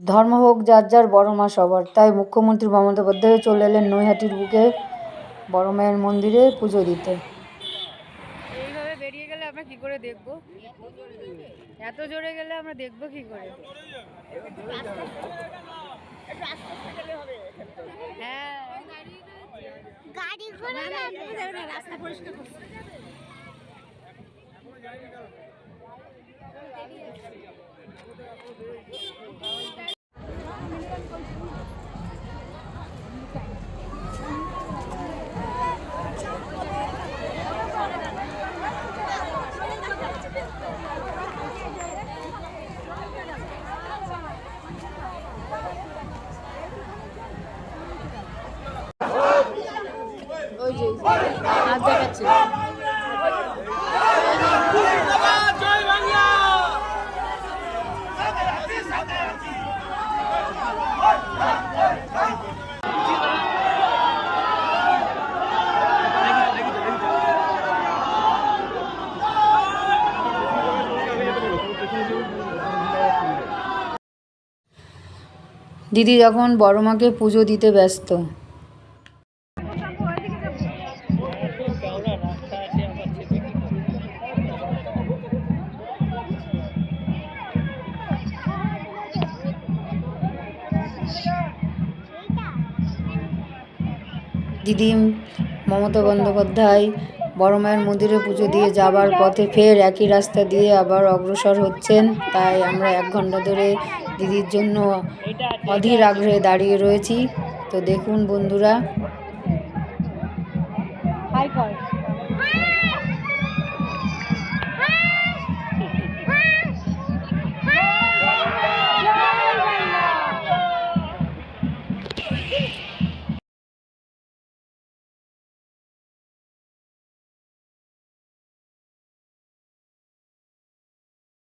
ধর্ম হোক যার যার বড় মা সবার। তাই মুখ্যমন্ত্রী মমতা বন্দ্যোপাধ্যায় চলে এলেন নৈহাটির বুকে বড় মায়ের মন্দিরে পুজো দিতে। এইভাবে বেরিয়ে গেলে আমরা কি করে দেখব? এত জোরে গেলে আমরা দেখব কি করে? হ্যাঁ। গাড়ি করে রাস্তা পরিষ্কার ওই দিদি যখন বড় মাকে পুজো দিতে ব্যস্ত দিদিম মমতা বন্দ্যোপাধ্যায় বড় মায়ের মন্দিরে পুজো দিয়ে যাবার পথে ফের একই রাস্তা দিয়ে আবার অগ্রসর হচ্ছেন। তাই আমরা এক ঘণ্টা ধরে দিদির জন্য অধীর আগ্রহে দাঁড়িয়ে রয়েছি। তো দেখুন বন্ধুরা।